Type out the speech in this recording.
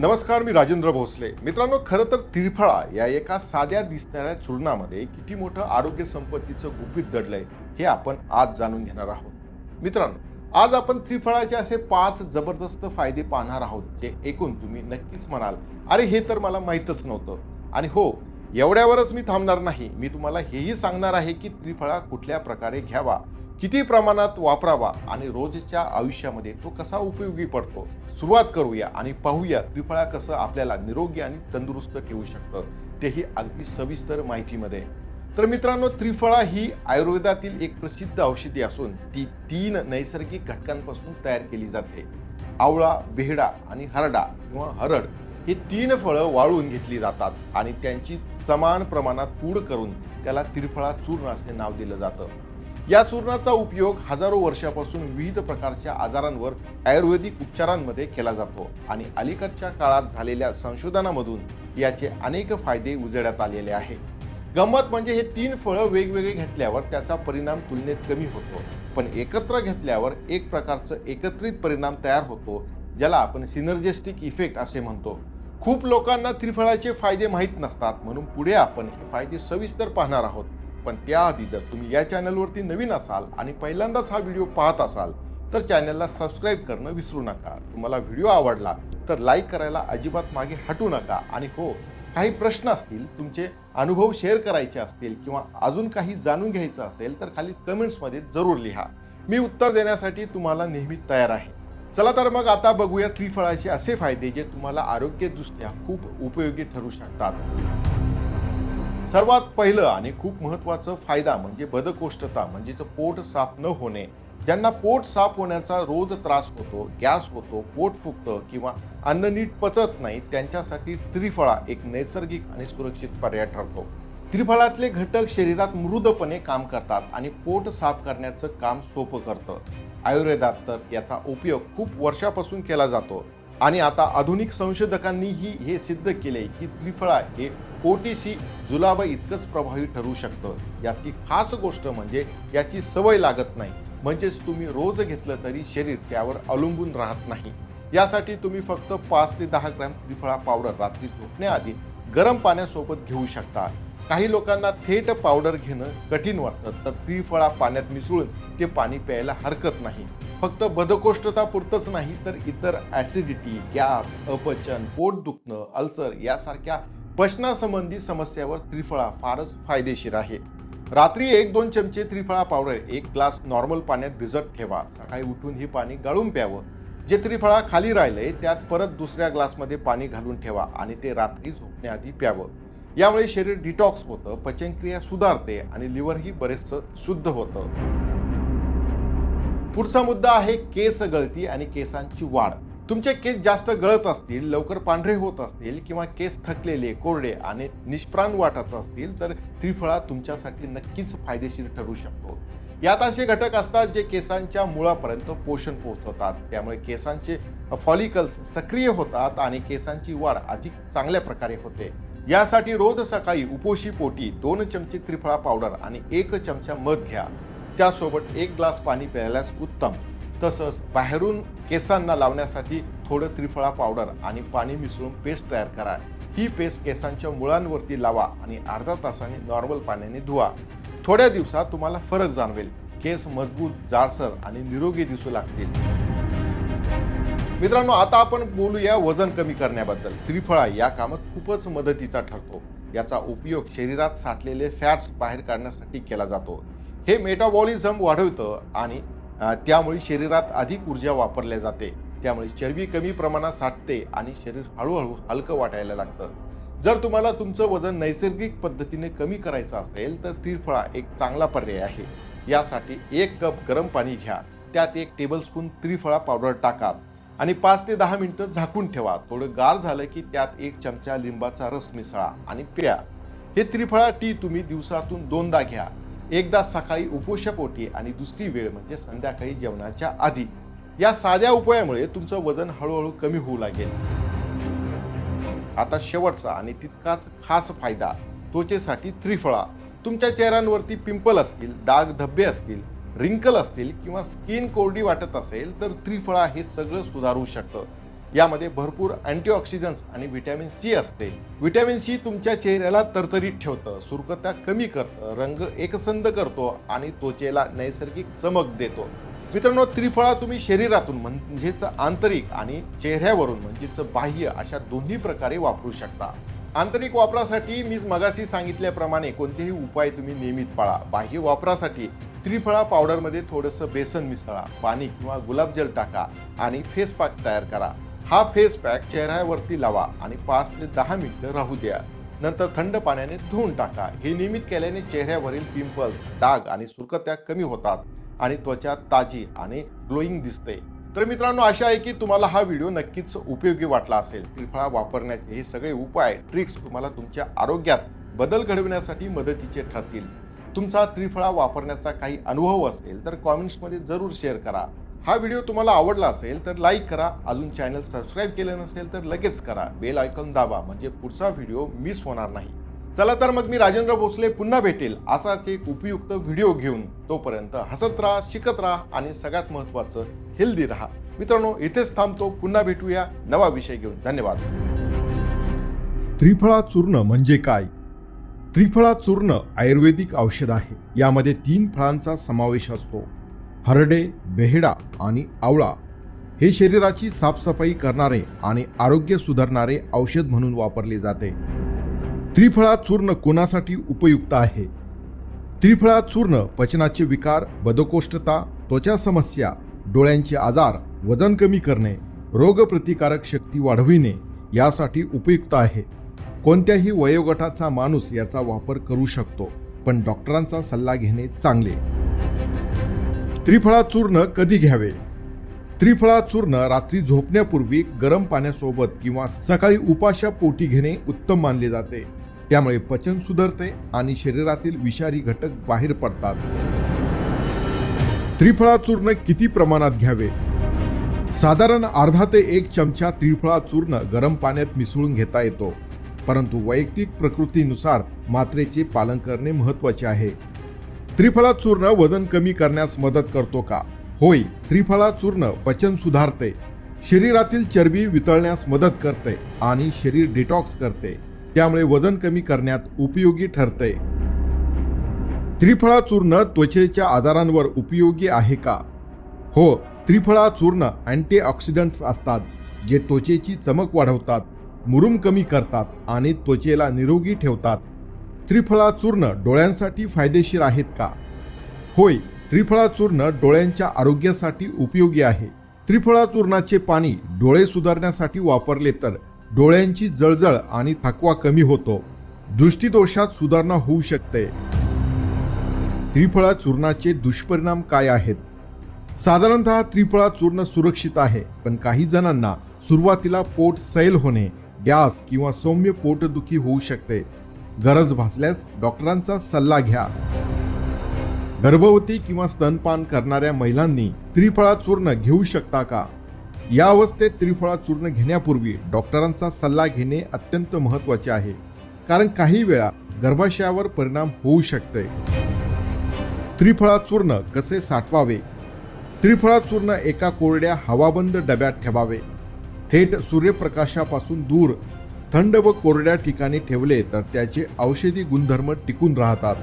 नमस्कार मी राजेंद्र भोसले. मित्रांनो खरं तर त्रिफळा या एका साध्या दिसणाऱ्या चूर्णामध्ये किती मोठं आरोग्य संपत्तीचं गुपित दडलंय हे आपण आज जाणून घेणार आहोत. मित्रांनो आज आपण त्रिफळाचे असे पाच जबरदस्त फायदे पाहणार आहोत जे ऐकून तुम्ही नक्कीच म्हणाल अरे हे तर मला माहीतच नव्हतं. आणि हो एवढ्यावरच मी थांबणार नाही. मी तुम्हाला हेही सांगणार आहे की त्रिफळा कुठल्या प्रकारे घ्यावा किती प्रमाणात वापरावा आणि रोजच्या आयुष्यामध्ये तो कसा उपयोगी पडतो. सुरुवात करूया आणि पाहूया त्रिफळा कसं आपल्याला निरोगी आणि तंदुरुस्त ठेवू शकतं. तेही अगदी सविस्तर माहितीमध्ये. तर मित्रांनो त्रिफळा ही आयुर्वेदातील एक प्रसिद्ध औषधी असून ती तीन नैसर्गिक घटकांपासून तयार केली जाते. आवळा बेहडा आणि हरडा किंवा हरड ही तीन फळं वाळून घेतली जातात आणि त्यांची समान प्रमाणात पूड करून त्याला त्रिफळा चूर्ण असे नाव दिलं जातं. या चूर्णाचा उपयोग हजारो वर्षापासून विविध प्रकारच्या आजारांवर आयुर्वेदिक उपचारांमध्ये केला जातो आणि अलीकडच्या काळात झालेल्या संशोधनामधून याचे अनेक फायदे उजेडात आलेले आहे गंमत म्हणजे हे तीन फळं वेगवेगळे घेतल्यावर त्याचा परिणाम तुलनेत कमी होतो. पण एकत्र घेतल्यावर एक प्रकारचं एकत्रित परिणाम तयार होतो ज्याला आपण सिनर्जेस्टिक इफेक्ट असे म्हणतो. खूप लोकांना त्रिफळाचे फायदे माहीत नसतात म्हणून पुढे आपण हे फायदे सविस्तर पाहणार आहोत. पण त्याआधी जर तुम्ही या चॅनलवरती नवीन असाल आणि पहिल्यांदाच हा व्हिडिओ पाहत असाल तर चॅनलला सबस्क्राईब करणं विसरू नका. तुम्हाला व्हिडिओ आवडला तर लाईक करायला अजिबात मागे हटू नका. आणि हो काही प्रश्न असतील तुमचे अनुभव शेअर करायचे असतील किंवा अजून काही जाणून घ्यायचं असेल तर खाली कमेंट्समध्ये जरूर लिहा. मी उत्तर देण्यासाठी तुम्हाला नेहमी तयार आहे. चला तर मग आता बघूया त्रिफळाचे असे फायदे जे तुम्हाला आरोग्यदृष्ट्या खूप उपयोगी ठरू शकतात. सर्वात पहिलं आणि खूप महत्त्वाचं फायदा म्हणजे बदकोष्ठता म्हणजेच पोट साफ न होणे. ज्यांना पोट साफ होण्याचा रोज त्रास होतो गॅस होतो पोट फुगतं किंवा अन्न नीट पचत नाही त्यांच्यासाठी त्रिफळा एक नैसर्गिक आणि सुरक्षित पर्याय ठरतो. त्रिफळातले घटक शरीरात मृदपणे काम करतात आणि पोट साफ करण्याचं काम सोपं करतं. आयुर्वेदात तर याचा उपयोग खूप वर्षापासून केला जातो. आणि आता आधुनिक संशोधकांनीही हे सिद्ध केले की त्रिफळा हे ओटीसी जुलाब इतकंच प्रभावी ठरू शकतं. याची खास गोष्ट म्हणजे याची सवय लागत नाही. म्हणजेच तुम्ही रोज घेतलं तरी शरीर त्यावर अवलंबून राहत नाही. यासाठी तुम्ही फक्त पाच ते दहा ग्रॅम त्रिफळा पावडर रात्री झोपण्याआधी गरम पाण्यासोबत घेऊ शकता. काही लोकांना थेट पावडर घेणं कठीण वाटतं तर त्रिफळा पाण्यात मिसळून ते पाणी प्यायला हरकत नाही. फक्त बदकोष्ठता पुरतंच नाही तर इतर ॲसिडिटी गॅस अपचन पोट दुखणं अल्सर यासारख्या पचनासंबंधी समस्यावर त्रिफळा फारच फायदेशीर आहे. रात्री एक दोन चमचे त्रिफळा पावडर एक ग्लास नॉर्मल पाण्यात भिजत ठेवा. सकाळी उठून हे पाणी गाळून प्यावं. जे त्रिफळा खाली राहिलंय त्यात परत दुसऱ्या ग्लासमध्ये पाणी घालून ठेवा आणि ते रात्री झोपण्याआधी प्यावं. यामुळे शरीर डिटॉक्स होतं पचनक्रिया सुधारते आणि लिव्हरही बरेचसं शुद्ध होतं. पुढचा मुद्दा आहे केस गळती आणि केसांची वाढ. तुमचे केस जास्त गळत असतील लवकर पांढरे होत असतील किंवा केस थकलेले कोरडे आणि निष्प्राण वाटत असतील तर त्रिफळा तुमच्यासाठी नक्कीच फायदेशीर ठरू शकतो. यात असे घटक असतात जे केसांच्या मुळापर्यंत पोषण पोहोचवतात. त्यामुळे केसांचे फॉलिकल्स सक्रिय होतात आणि केसांची वाढ अधिक चांगल्या प्रकारे होते. यासाठी रोज सकाळी उपोशी पोटी दोन चमचे त्रिफळा पावडर आणि एक चमचा मध घ्या. त्यासोबत एक ग्लास पाणी प्यायल्यास उत्तम. तसंच बाहेरून केसांना लावण्यासाठी थोडं त्रिफळा पावडर आणि पाणी मिसळून पेस्ट तयार करा. ही पेस्ट केसांच्या मुळांवरती लावा आणि अर्धा तासाने नॉर्मल पाण्याने धुवा. थोड्या दिवसात तुम्हाला फरक जाणवेल. केस मजबूत जाडसर आणि निरोगी दिसू लागतील. मित्रांनो आता आपण बोलूया वजन कमी करण्याबद्दल. त्रिफळा या कामात खूपच मदतीचा ठरतो. याचा उपयोग शरीरात साठलेले फॅट्स बाहेर काढण्यासाठी केला जातो. हे मेटाबॉलिझम वाढवतं आणि त्यामुळे शरीरात अधिक ऊर्जा वापरल्या जाते. त्यामुळे चरबी कमी प्रमाणात साठते आणि शरीर हळूहळू हलकं वाटायला लागतं. जर तुम्हाला तुमचं वजन नैसर्गिक पद्धतीने कमी करायचं असेल तर त्रिफळा एक चांगला पर्याय आहे. यासाठी एक कप गरम पाणी घ्या. त्यात एक टेबलस्पून त्रिफळा पावडर टाका आणि पाच ते दहा मिनटं झाकून ठेवा. थोडं गार झालं की त्यात एक चमचा लिंबाचा रस मिसळा आणि प्या. हे त्रिफळा टी तुम्ही दिवसातून दोनदा घ्या. एकदा सकाळी उपोषपोटी आणि दुसरी वेळ म्हणजे संध्याकाळी जेवणाच्या आधी. या साध्या उपायामुळे तुमचं वजन हळूहळू कमी होऊ लागेल. आता शेवटचा आणि तितकाच खास फायदा त्वचेसाठी त्रिफळा. तुमच्या चेहऱ्यांवरती पिंपल असतील डाग धब्बे असतील रिंकल असतील किंवा स्किन कोरडी वाटत असेल तर त्रिफळा हे सगळं सुधारू शकतं. यामध्ये भरपूर अँटीऑक्सिडंट्स आणि व्हिटॅमिन सी असते. व्हिटॅमिन सी तुमच्या चेहऱ्याला तरतरीत ठेवतं सुरकत्या कमी करतं रंग एकसंध करतो आणि त्वचेला नैसर्गिक चमक देतो. मित्रांनो त्रिफळा तुम्ही शरीरातून म्हणजेच आंतरिक आणि चेहऱ्यावरून म्हणजेच बाह्य अशा दोन्ही प्रकारे वापरू शकता. आंतरिक वापरासाठी मी मगाशी सांगितल्याप्रमाणे कोणतेही उपाय तुम्ही नियमित पाळा. बाह्य वापरासाठी त्रिफळा पावडरमध्ये थोडंसं बेसन मिसळा पाणी किंवा गुलाबजल टाका आणि फेस पॅक तयार करा. हा फेस पॅक चेहऱ्यावरती लावा आणि पाच ते दहा मिनिटं राहू द्या. नंतर थंड पाण्याने धुवून टाका. हे नियमित केल्याने चेहऱ्यावरील पिंपल्स डाग आणि सुरकत्या कमी होतात आणि त्वचा ताजी आणि ग्लोईंग दिसते. तर मित्रांनो आशा आहे की तुम्हाला हा व्हिडिओ नक्कीच उपयोगी वाटला असेल. त्रिफळा वापरण्याचे हे सगळे उपाय ट्रिक्स तुम्हाला तुमच्या आरोग्यात बदल घडविण्यासाठी मदतीचे ठरतील. तुमचा त्रिफळा वापरण्याचा काही अनुभव असेल तर कॉमेंट्समध्ये जरूर शेअर करा. हा व्हिडिओ तुम्हाला आवडला असेल तर लाईक करा. अजून चॅनल सबस्क्राईब केलं नसेल तर लगेच करा. बेल आयकॉन दाबा. म्हणजे पुढचा व्हिडिओ मिस होणार नाही. चला तर मग मी राजेंद्र भोसले पुन्हा भेटेल असाच एक उपयुक्त व्हिडिओ घेऊन. तोपर्यंत हसत राहा शिकत राहा आणि सगळ्यात महत्त्वाचं हेल्दी राहा. मित्रांनो इथेच थांबतो. पुन्हा भेटूया नवा विषय घेऊन. धन्यवाद. त्रिफळा चूर्ण म्हणजे काय? त्रिफळा चूर्ण आयुर्वेदिक औषध आहे. यामध्ये तीन फळांचा समावेश असतो. हरडे बेहडा आणि आवळा हे शरीराची साफसफाई करणारे आणि आरोग्य सुधारणारे औषध म्हणून वापरले जाते. त्रिफळा चूर्ण कोणासाठी उपयुक्त आहे? त्रिफळा चूर्ण पचनाचे विकार बदकोष्ठता त्वचा समस्या डोळ्यांचे आजार वजन कमी करणे रोगप्रतिकारक शक्ती वाढविणे यासाठी उपयुक्त आहे. कोणत्याही वयोगटाचा माणूस याचा वापर करू शकतो पण डॉक्टरांचा सल्ला घेणे चांगले. त्रिफळा चूर्ण कधी घ्यावे? त्रिफळा चूर्ण रात्री झोपण्यापूर्वी गरम पाण्यासोबत किंवा सकाळी उपाशा पोटी घेणे उत्तम मानले जाते. त्यामुळे पचन सुधारते आणि शरीरातील विषारी घटक बाहेर पडतात. त्रिफळा चूर्ण किती प्रमाणात घ्यावे? साधारण अर्धा ते एक चमचा त्रिफळा चूर्ण गरम पाण्यात मिसळून घेता येतो. परंतु वैयक्तिक प्रकृतीनुसार मात्रेचे पालन करणे महत्त्वाचे आहे. त्रिफळा चूर्ण वजन कमी करण्यास मदत करतो का? होय त्रिफळा चूर्ण पचन सुधारते. शरीरातील चरबी वितळण्यास मदत करते आणि शरीर डिटॉक्स करते. त्यामुळे वजन कमी करण्यात उपयोगी ठरते. त्रिफळा चूर्ण त्वचेच्या आजारांवर उपयोगी आहे का? हो त्रिफळा चूर्ण अँटीऑक्सिडंट्स असतात जे त्वचेची चमक वाढवतात मुरुम कमी करतात आणि त्वचेला निरोगी ठेवतात. त्रिफळा चूर्ण डोळ्यांसाठी फायदेशीर आहेत का? होय त्रिफळा चूर्ण डोळ्यांच्या आरोग्यासाठी उपयोगी आहे. त्रिफळा चूर्णाचे पाणी डोळे सुधारण्यासाठी वापरले तर डोळ्यांची जळजळ आणि थकवा कमी होतो. दृष्टीदोषात सुधारणा होऊ शकते. त्रिफळा चूर्णाचे दुष्परिणाम काय आहेत? साधारणतः त्रिफळा चूर्ण सुरक्षित आहे पण काही जणांना सुरुवातीला पोट सैल होणे गॅस किंवा सौम्य पोटदुखी होऊ शकते. गरज भासल्यास डॉक्टरांचा सल्ला घ्या. गर्भवती किंवा स्तनपान करणाऱ्या महिलांनी त्रिफळा चूर्ण घेऊ शकता का? या अवस्थेत त्रिफळा चूर्ण घेण्यापूर्वी डॉक्टरांचा सल्ला घेणे अत्यंत महत्त्वाचे आहे. कारण काही वेळा गर्भाशयावर परिणाम होऊ शकते. त्रिफळा चूर्ण कसे साठवावे? त्रिफळा चूर्ण एका कोरड्या हवाबंद डब्यात ठेवावे. थेट सूर्यप्रकाशापासून दूर थंड व कोरड्या ठिकाणी ठेवले तर त्याचे औषधी गुणधर्म टिकून राहतात.